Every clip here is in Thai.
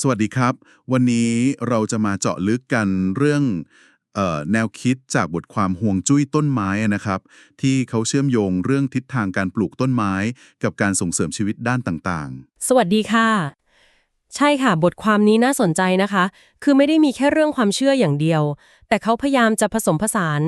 สวัสดีครับ วันนี้เราจะมาเจาะลึกกันเรื่องออแนวคิดจากบทความห่วงจุ้ยต้นไม้นะครับ ที่เขาเชื่อมโยงเรื่องทิศทางการปลูกต้นไม้ กับการส่งเสริมชีวิตด้านต่างๆ สวัสดีค่ะ ใช่ค่ะ บทความนี้น่าสนใจนะคะ คือไม่ได้มีแค่เรื่องความเชื่ออย่างเดียว แต่เขาพยายามจะผสมผสาน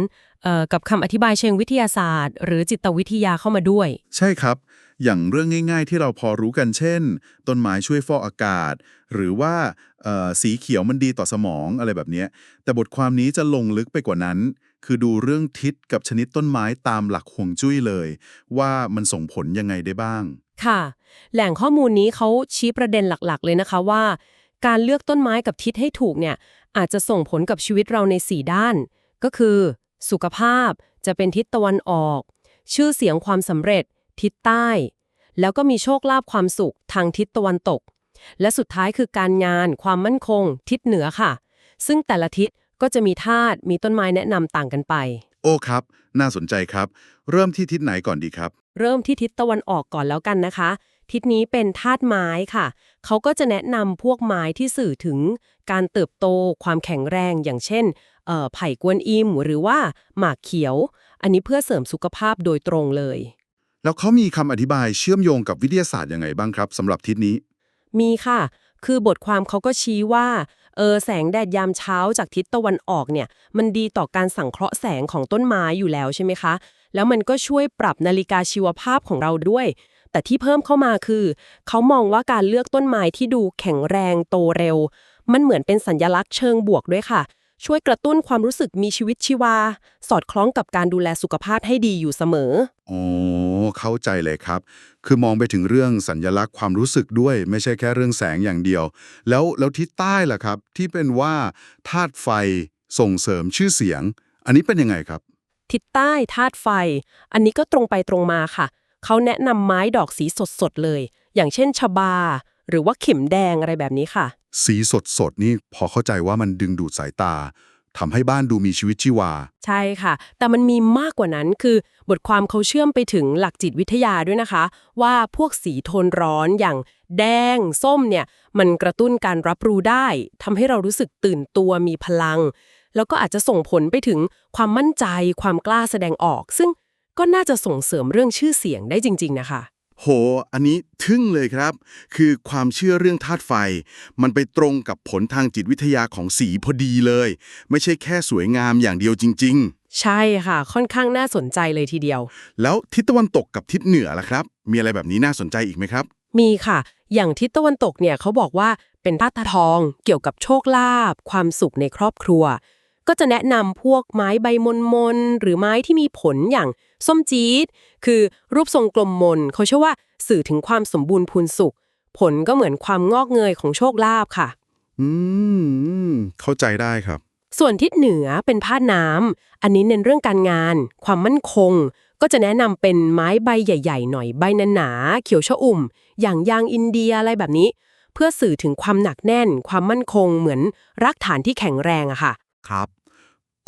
กับคำอธิบายเชิงวิทยาศาสตร์ หรือจิตวิทยาเข้ามาด้วยๆใช่ครับ อย่างเรื่องง่าย ๆ ที่เราพอรู้กันเช่น ต้นไม้ช่วยฟอกอากาศ หรือว่าเอ่อสีเขียวมันดีต่อสมองอะไรแบบเนี้ยแต่บทความนี้จะลงลึกไปกว่านั้น คือดูเรื่องทิศกับชนิดต้นไม้ตามหลักห่วงจุ้ยเลย ว่ามันส่งผลยังไงได้บ้าง ค่ะ แหล่งข้อมูลนี้เขาชี้ประเด็นหลักๆ เลยนะคะว่า การเลือกต้นไม้กับทิศให้ถูกเนี่ยอาจจะส่งผลกับชีวิตเราใน 4 ด้าน ก็คือ สุขภาพจะเป็นทิศตะวันออก ชื่อเสียงความสำเร็จ ทิศใต้ แล้วก็มีโชคลาภความสุขทางทิศตะวันตก และสุดท้ายคือการงานความมั่นคง ทิศเหนือค่ะ ซึ่งแต่ละทิศก็จะมีธาตุมีต้นไม้แนะนำต่างกันไป โอ้ครับ น่าสนใจครับ เริ่มที่ทิศไหนก่อนดีครับ เริ่มที่ทิศตะวันออกก่อนแล้วกันนะคะ ทิศนี้เป็นธาตุไม้ค่ะ เขาก็จะแนะนำพวกไม้ที่สื่อถึงการเติบโตความแข็งแรงอย่างเช่นเอ่อไผ่กวนอิมหรือว่าหมากเขียว อันนี้เพื่อเสริมสุขภาพโดยตรงเลย แล้วเขามีคำอธิบายเชื่อมโยงกับวิทยาศาสตร์ยังไงบ้างครับสำหรับทิศนี้ มีค่ะ คือบทความเขาก็ชี้ว่าเออแสงแดดยามเช้าจากทิศตะวันออกเนี่ย มันดีต่อการสังเคราะห์แสงของต้นไม้อยู่แล้วใช่ไหมคะ แล้วมันก็ช่วยปรับนาฬิกาชีวภาพของเราด้วย แต่ที่เพิ่มเข้ามาคือ เขามองว่าการเลือกต้นไม้ที่ดูแข็งแรงโตเร็ว มันเหมือนเป็นสัญลักษณ์เชิงบวกด้วยค่ะ ช่วยกระตุ้นความรู้สึกมีชีวิตชีวา สอดคล้องกับการดูแลสุขภาพให้ดีอยู่เสมอ อ๋อ เข้าใจเลยครับ คือมองไปถึงเรื่องสัญญลักษณ์ความรู้สึกด้วย ไม่ใช่แค่เรื่องแสงอย่างเดียว แล้วแล้วทิศใต้ล่ะครับ ที่เป็นว่าธาตุไฟส่งเสริมชื่อเสียง อันนี้เป็นยังไงครับ ทิศใต้ธาตุไฟ อันนี้ก็ตรงไปตรงมาค่ะ เขาแนะนำไม้ดอกสีสดๆเลย อย่างเช่นชบาหรือว่าเข็มแดงอะไรแบบนี้ค่ะ สีสดสดๆนี่พอเข้าใจว่ามันดึงดูดสายตาทำให้บ้านดูมีชีวิตชีวา ใช่ค่ะ แต่มันมีมากกว่านั้นคือบทความเขาเชื่อมไปถึงหลักจิตวิทยาด้วยนะคะ ว่าพวกสีโทนร้อนอย่างแดง ส้มเนี่ย มันกระตุ้นการรับรู้ได้ทำให้เรารู้สึกตื่นตัวมีพลัง แล้วก็อาจจะส่งผลไปถึงความมั่นใจความกล้าแสดงออก ซึ่งก็น่าจะส่งเสริมเรื่องชื่อเสียงได้จริง ๆ นะคะ โห อันนี้ทึ่งเลยครับ คือความเชื่อเรื่องธาตุไฟ มันไปตรงกับผลทางจิตวิทยาของสีพอดีเลย ไม่ใช่แค่สวยงามอย่างเดียวจริงใช่ค่ะ ค่อนข้างน่าสนใจเลยทีเดียวๆแล้วทิศตะวันตกกับทิศเหนือล่ะครับ มีอะไรแบบนี้น่าสนใจอีกไหมครับ มีค่ะ อย่างทิศตะวันตกเนี่ยเขาบอกว่าเป็นธาตุทอง เกี่ยวกับโชคลาภความสุขในครอบครัว ก็จะแนะนำพวกไม้ใบมนมนๆหรือไม้ที่มีผลอย่างส้มจี๊ด คือรูปทรงกลมมน เขาเชื่อว่าสื่อถึงความสมบูรณ์พูนสุข ผลก็เหมือนความงอกเงยของโชคลาภค่ะ อืม เข้าใจได้ครับ ส่วนทิศเหนือเป็นพาดน้ำ อันนี้เน้นเรื่องการงาน ความมั่นคง ก็จะแนะนำเป็นไม้ใบใหญ่ ๆ หน่อยใบหนาๆเขียวชอุ่ม อย่างยางอินเดียอะไรแบบนี้ เพื่อสื่อถึงความหนักแน่น ความมั่นคงเหมือนรักฐานที่แข็งแรงอะค่ะ ครับ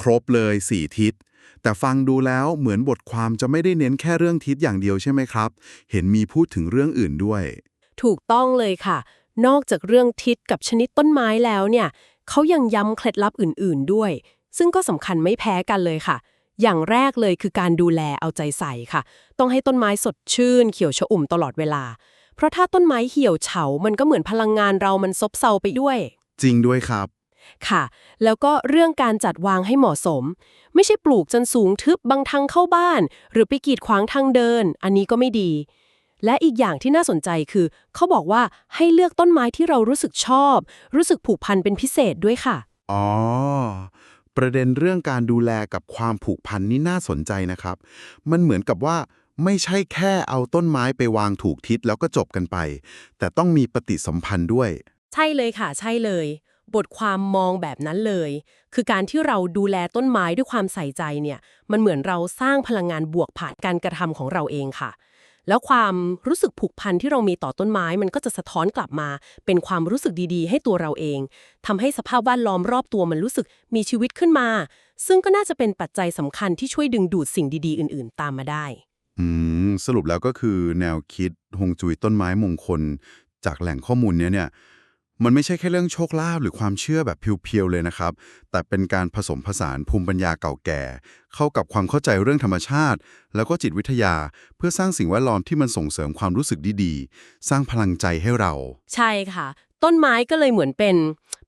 ครบเลยสี่ทิศ แต่ฟังดูแล้วเหมือนบทความจะไม่ได้เน้นแค่เรื่องทิศอย่างเดียวใช่ไหมครับ เห็นมีพูดถึงเรื่องอื่นด้วย ถูกต้องเลยค่ะ นอกจากเรื่องทิศกับชนิดต้นไม้แล้วเนี่ยเขายังย้ำเคล็ดลับอื่น ๆด้วย ซึ่งก็สำคัญไม่แพ้กันเลยค่ะ อย่างแรกเลยคือการดูแลเอาใจใส่ค่ะ ต้องให้ต้นไม้สดชื่น เขียวชอุ่มตลอดเวลา เพราะถ้าต้นไม้เหี่ยวเฉา มันก็เหมือนพลังงานเรามันซบเซาไปด้วย จริงด้วยครับ ค่ะ แล้วก็เรื่องการจัดวางให้เหมาะสม ไม่ใช่ปลูกจนสูงทึบบังทางเข้าบ้าน หรือไปกีดขวางทางเดิน อันนี้ก็ไม่ดี และอีกอย่างที่น่าสนใจคือ เขาบอกว่าให้เลือกต้นไม้ที่เรารู้สึกชอบ รู้สึกผูกพันเป็นพิเศษด้วยค่ะ อ๋อ ประเด็นเรื่องการดูแลกับความผูกพันนี่น่าสนใจนะครับ มันเหมือนกับว่าไม่ใช่แค่เอาต้นไม้ไปวางถูกทิศแล้วก็จบกันไป แต่ต้องมีปฏิสัมพันธ์ด้วย ใช่เลยค่ะ ใช่เลย บทความมองแบบนั้นเลย คือการที่เราดูแลต้นไม้ด้วยความใส่ใจเนี่ย มันเหมือนเราสร้างพลังงานบวกผ่านการกระทำของเราเองค่ะ แล้วความรู้สึกผูกพันที่เรามีต่อต้นไม้ มันก็จะสะท้อนกลับมา เป็นความรู้สึกดีๆ ให้ตัวเราเองทำให้สภาพแวดล้อมรอบตัวมันรู้สึกมีชีวิตขึ้นมา ซึ่งก็น่าจะเป็นปัจจัยสำคัญที่ช่วยดึงดูดสิ่งดีๆ อื่น ๆ ตามมาได้ อืมสรุปแล้วก็คือแนวคิดฮงจุยต้นไม้มงคล จากแหล่งข้อมูลเนี้ยเนี่ย มันไม่ใช่แค่เรื่องโชคลาภหรือความเชื่อแบบเพียวๆเลยนะครับ แต่เป็นการผสมผสานภูมิปัญญาเก่าแก่ เข้ากับความเข้าใจเรื่องธรรมชาติ แล้วก็จิตวิทยา เพื่อสร้างสิ่งแวดล้อมที่มันส่งเสริมความรู้สึกดีๆ สร้างพลังใจให้เรา ใช่ค่ะ ต้นไม้ก็เลยเหมือนเป็น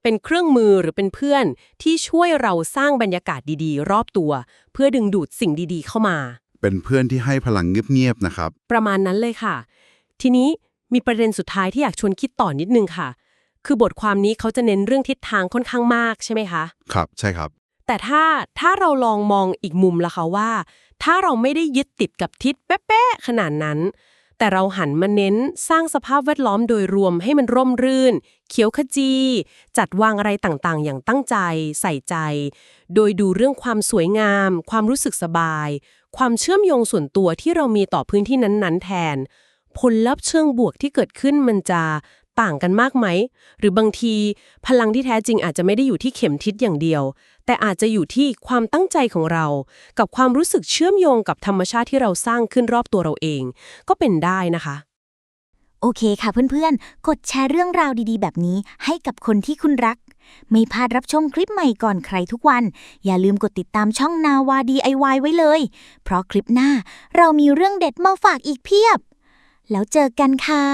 เป็นเครื่องมือหรือเป็นเพื่อนที่ช่วยเราสร้างบรรยากาศดีๆ รอบตัว เพื่อดึงดูดสิ่งดีๆ เข้ามา เป็นเพื่อนที่ให้พลังเงียบๆนะครับ ประมาณนั้นเลยค่ะ ทีนี้มีประเด็นสุดท้ายที่อยากชวนคิดต่อนิดนึงค่ะ คือบทความนี้เขาจะเน้นเรื่องทิศทางค่อนข้างมากใช่ไหมคะ ครับ ใช่ครับ แต่ถ้าถ้าเราลองมองอีกมุมละคะว่า ถ้าเราไม่ได้ยึดติดกับทิศเป๊ะๆขนาดนั้น แต่เราหันมาเน้นสร้างสภาพแวดล้อมโดยรวมให้มันร่มรื่น เขียวขจี จัดวางอะไรต่างๆ อย่างตั้งใจ ใส่ใจ โดยดูเรื่องความสวยงาม ความรู้สึกสบาย ความเชื่อมโยงส่วนตัวที่เรามีต่อพื้นที่นั้นๆ แทน ผลลัพธ์เชิงบวกที่เกิดขึ้นมันจะ ต่างกันมากไหม หรือบางทีพลังที่แท้จริงอาจจะไม่ได้อยู่ที่เข็มทิศอย่างเดียว แต่อาจจะอยู่ที่ความตั้งใจของเรา กับความรู้สึกเชื่อมโยงกับธรรมชาติที่เราสร้างขึ้นรอบตัวเราเอง ก็เป็นได้นะคะ โอเคค่ะเพื่อนๆ กดแชร์เรื่องราวดีๆ แบบนี้ให้กับคนที่คุณรัก ไม่พลาดรับชมคลิปใหม่ก่อนใครทุกวัน อย่าลืมกดติดตามช่องนาวา DIY ไว้เลย เพราะคลิปหน้าเรามีเรื่องเด็ดมาฝากอีกเพียบ แล้วเจอกันค่ะ